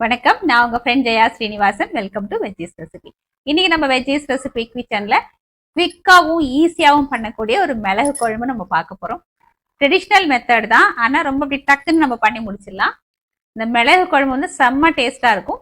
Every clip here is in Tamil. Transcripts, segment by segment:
வணக்கம். நான் உங்க friend Jaya Srinivasan. Welcome to veggies recipe இன்னைக்கு நம்ம வெஜ்ஜீஸ் ரெசிபி கிச்சன்ல குவிக்காவும் ஈஸியாகவும் பண்ணக்கூடிய ஒரு மிளகு குழம்பு நம்ம பார்க்க போறோம். ட்ரெடிஷ்னல் மெத்தட் தான். ஆனா ரொம்ப அப்படி டக்குன்னு நம்ம பண்ணி முடிச்சிடலாம். இந்த மிளகு குழம்பு வந்து செம்ம டேஸ்டா இருக்கும்.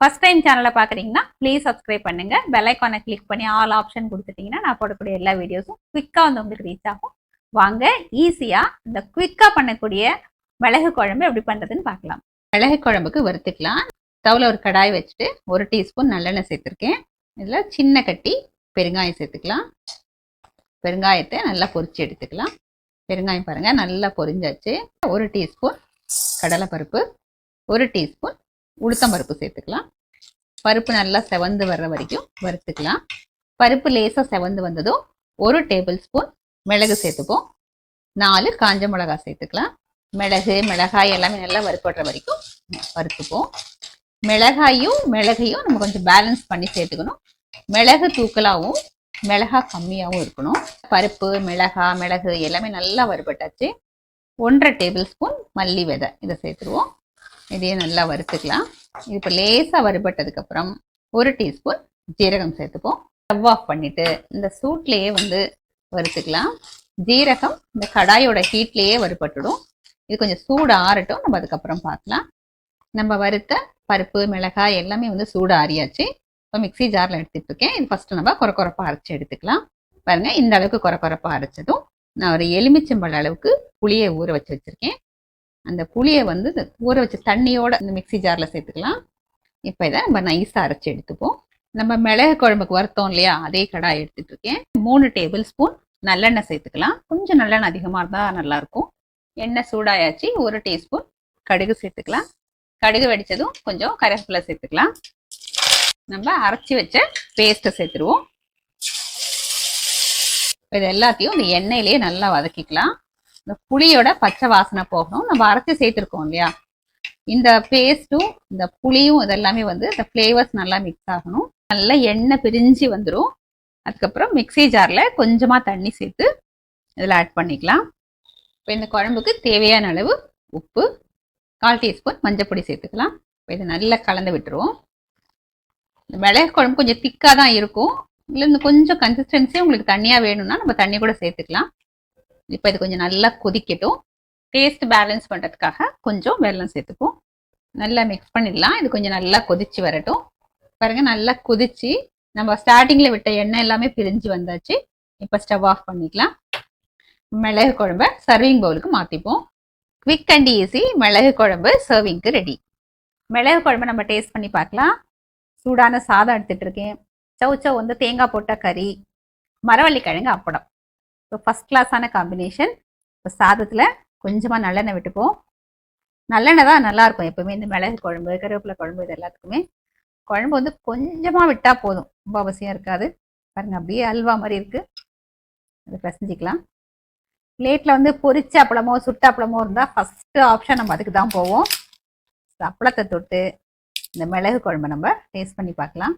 ஃபர்ஸ்ட் டைம் சேனலை பார்க்குறீங்கன்னா ப்ளீஸ் சப்ஸ்கிரைப் பண்ணுங்க. பெலைக்கானை கிளிக் பண்ணி ஆல் ஆப்ஷன் கொடுத்துட்டீங்கன்னா நான் போடக்கூடிய எல்லா வீடியோஸும் குவிக்காக வந்து உங்களுக்கு ரீச் ஆகும். வாங்க ஈஸியா இந்த குவிக்காக பண்ணக்கூடிய மிளகு குழம்பு எப்படி பண்றதுன்னு பார்க்கலாம். மிளகு குழம்புக்கு வறுத்துக்கலாம். ஸ்டவ்ல ஒரு கடாய் வச்சுட்டு ஒரு டீஸ்பூன் நல்லெண்ணெய் சேர்த்துருக்கேன். இதில் சின்ன கட்டி பெருங்காயம் சேர்த்துக்கலாம். பெருங்காயத்தை நல்லா பொரித்து எடுத்துக்கலாம். பெருங்காயம் பாருங்கள் நல்லா பொரிஞ்சாச்சு. ஒரு டீஸ்பூன் கடலைப்பருப்பு ஒரு டீஸ்பூன் உளுத்தம்பருப்பு சேர்த்துக்கலாம். பருப்பு நல்லா செவந்து வர்ற வரைக்கும் வறுத்துக்கலாம். பருப்பு லேசாக செவந்து வந்ததும் ஒரு டேபிள் ஸ்பூன் மிளகு சேர்த்துப்போம். நாலு காஞ்ச மிளகாய் சேர்த்துக்கலாம். மிளகு மிளகாய் எல்லாமே நல்லா வறுப்படுற வரைக்கும் வறுத்துப்போம் மிளகாயும் மிளகையும் நம்ம கொஞ்சம் பேலன்ஸ் பண்ணி சேர்த்துக்கணும். மிளகு தூக்கலாகவும் மிளகா கம்மியாகவும் இருக்கணும். பருப்பு மிளகா மிளகு எல்லாமே நல்லா வறுபட்டாச்சு. ஒன்றரை டேபிள் ஸ்பூன் மல்லி விதை இதை சேர்த்துருவோம். இதையும் நல்லா வறுத்துக்கலாம். இது இப்போ லேசாக வறுபட்டதுக்கப்புறம் ஒரு டீஸ்பூன் ஜீரகம் சேர்த்துப்போம். ஸ்டவ் ஆஃப் பண்ணிட்டு இந்த சூட்லேயே வந்து வறுத்துக்கலாம். ஜீரகம் இந்த கடாயோட ஹீட்லேயே வறுபட்டுடும். இது கொஞ்சம் சூடு ஆறட்டும். நம்ம அதுக்கப்புறம் பார்க்கலாம். நம்ம வறுத்த பருப்பு மிளகாய் எல்லாமே வந்து சூடு ஆறியாச்சு. இப்போ மிக்ஸி ஜாரில் எடுத்துகிட்டு இருக்கேன் இது ஃபஸ்ட்டு நம்ம குறை குறைப்பாக அரைச்சி எடுத்துக்கலாம். பாருங்கள் இந்த அளவுக்கு குறை குறைப்பாக அரைச்சதும் நான் ஒரு எலுமிச்சம்பழ அளவுக்கு புளியை ஊற வச்சு வச்சுருக்கேன். அந்த புளியை வந்து ஊற வச்ச தண்ணியோட இந்த மிக்ஸி ஜாரில் சேர்த்துக்கலாம். இப்போ இதை நம்ம நைஸாக அரைச்சி எடுத்துப்போம். நம்ம மிளகு குழம்புக்கு வறுத்தோம் இல்லையா? அதே கடாய் எடுத்துகிட்டு இருக்கேன் மூணு டேபிள் ஸ்பூன் நல்லெண்ணெய் சேர்த்துக்கலாம். கொஞ்சம் நல்லெண்ணெய் அதிகமாக இருந்தால் நல்லாயிருக்கும் எண்ணெய் சூடாயாச்சு ஒரு டீஸ்பூன் கடுகு சேர்த்துக்கலாம். கடுகு வெடித்ததும் கொஞ்சம் கருவேப்பிலை சேர்த்துக்கலாம். நம்ம அரைச்சி வச்ச பேஸ்ட்டை சேர்த்துருவோம். இது எல்லாத்தையும் இந்த எண்ணெயிலேயே நல்லா வதக்கிக்கலாம். இந்த புளியோட பச்சை வாசனை போகணும். நம்ம அரைச்சி சேர்த்துருக்கோம் இல்லையா? இந்த பேஸ்ட்டும் இந்த புளியும் இதெல்லாமே வந்து இந்த ஃப்ளேவர்ஸ் நல்லா மிக்ஸ் ஆகணும். நல்லா எண்ணெய் பிரிஞ்சு வந்துடும் அதுக்கப்புறம் மிக்ஸி ஜாரில் கொஞ்சமாக தண்ணி சேர்த்து இதில் ஆட் பண்ணிக்கலாம். இப்போ இந்த குழம்புக்கு தேவையான அளவு உப்பு கால் டீஸ்பூன் மஞ்சப்பொடி சேர்த்துக்கலாம். இப்போ இதை நல்லா கலந்து விட்டுருவோம். இந்த மிளகு குழம்பு கொஞ்சம் திக்காக தான் இருக்கும். இல்லை இந்த கொஞ்சம் கன்சிஸ்டன்சி உங்களுக்கு தண்ணியாக வேணும்னா நம்ம தண்ணி கூட சேர்த்துக்கலாம். இப்போ இது கொஞ்சம் நல்லா கொதிக்கட்டும். டேஸ்ட் பேலன்ஸ் பண்ணுறதுக்காக கொஞ்சம் வெல்லம் சேர்த்துப்போம். நல்லா மிக்ஸ் பண்ணிடலாம். இது கொஞ்சம் நல்லா கொதிச்சு வரட்டும். பாருங்க நல்லா கொதிச்சு நம்ம ஸ்டார்டிங்கில் விட்ட எண்ணெய் எல்லாமே பிரிஞ்சு வந்தாச்சு. இப்போ ஸ்டவ் ஆஃப் பண்ணிக்கலாம். மிளகு குழம்பை சர்விங் பவுலுக்கு மாற்றிப்போம் குவிக் அண்ட் ஈஸி மிளகு குழம்பு சர்விங்க்கு ரெடி மிளகு குழம்பு நம்ம டேஸ்ட் பண்ணி பார்க்கலாம். சூடான சாதம் எடுத்துகிட்டு இருக்கேன். சவுச்சவ் வந்து தேங்காய் போட்ட கறி மரவள்ளி கிழங்கு அப்படம் ஸோ ஃபஸ்ட் கிளாஸான காம்பினேஷன் இப்போ சாதத்தில் கொஞ்சமாக நல்லெண்ணெய் விட்டுப்போம் நல்லெண்ணெய் தான் நல்லாயிருக்கும் எப்போவுமே. இந்த மிளகு குழம்பு கருவேப்பிலை குழம்பு இது எல்லாத்துக்குமே. குழம்பு வந்து கொஞ்சமாக விட்டால் போதும். ரொம்ப அவசியம் இருக்காது. பாருங்கள் அப்படியே அல்வா மாதிரி இருக்குது அதை பிசைஞ்சிக்கலாம். பிளேட்டில் வந்து பொரிச்ச அப்பளமோ சுட்ட அப்பளமோ இருந்தால் ஃபஸ்ட்டு ஆப்ஷன் நம்ம அதுக்கு தான் போவோம். அப்பளத்தை தொட்டு இந்த மிளகு குழம்பு நம்ம டேஸ்ட் பண்ணி பார்க்கலாம்.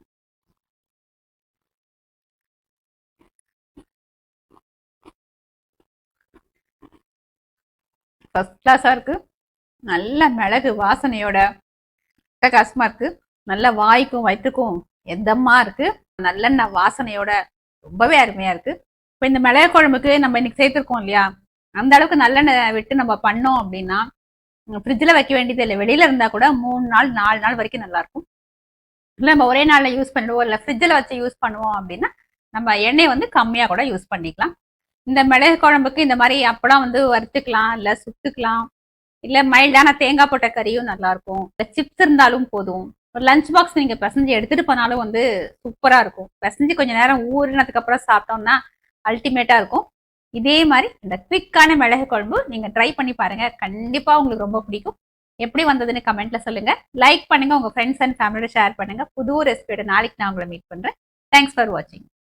ஃபஸ்ட் கிளாஸாக இருக்குது நல்ல மிளகு வாசனையோட அட்டகாசமாக இருக்குது நல்ல வாய்க்கும் வயிற்றுக்கும் எந்தமாக இருக்குது நல்லெண்ணெய் வாசனையோட ரொம்பவே அருமையாக இருக்குது இப்போ இந்த மிளகு குழம்புக்கு நம்ம இன்னைக்கு சேர்த்துருக்கோம் இல்லையா? அந்த அளவுக்கு நல்லெண்ணெய் விட்டு நம்ம பண்ணோம் அப்படின்னா ஃப்ரிட்ஜில் வைக்க வேண்டியது இல்லை. வெளியில் இருந்தால் கூட மூணு நாள் நாலு நாள் வரைக்கும் நல்லாயிருக்கும். இல்லை நம்ம ஒரே நாளில் யூஸ் பண்ணுவோம். இல்லை ஃப்ரிட்ஜில் வச்சு யூஸ் பண்ணுவோம் அப்படின்னா நம்ம எண்ணெய் வந்து கம்மியாக கூட யூஸ் பண்ணிக்கலாம். இந்த மிளகு குழம்புக்கு இந்த மாதிரி அப்பளம் வந்து வறுத்துக்கலாம். இல்லை சுட்டுக்கலாம். இல்லை மைல்டான தேங்காய் போட்ட கறியும் நல்லாயிருக்கும். இல்லை சிப்ஸ் இருந்தாலும் போதும். ஒரு லஞ்ச் பாக்ஸ் நீங்கள் பிசைஞ்சு எடுத்துகிட்டு போனாலும் வந்து சூப்பராக இருக்கும். பிசைஞ்சு கொஞ்சம் நேரம் ஊறினதுக்கப்புறம் சாப்பிட்டோம்னா அல்டிமேட்டாக இருக்கும். இதே மாதிரி இந்த குவிக்கான மிளகு குழம்பு நீங்கள் ட்ரை பண்ணி பாருங்கள் கண்டிப்பாக உங்களுக்கு ரொம்ப பிடிக்கும். எப்படி வந்ததுன்னு கமெண்ட்ல சொல்லுங்க. லைக் பண்ணுங்க. உங்க ஃப்ரெண்ட்ஸ் அண்ட் ஃபேமிலியோட ஷேர் பண்ணுங்க. புது ரெசிபியோட நாளைக்கு நான் உங்களை மீட் பண்றேன். தேங்க்ஸ் ஃபார் வாட்சிங்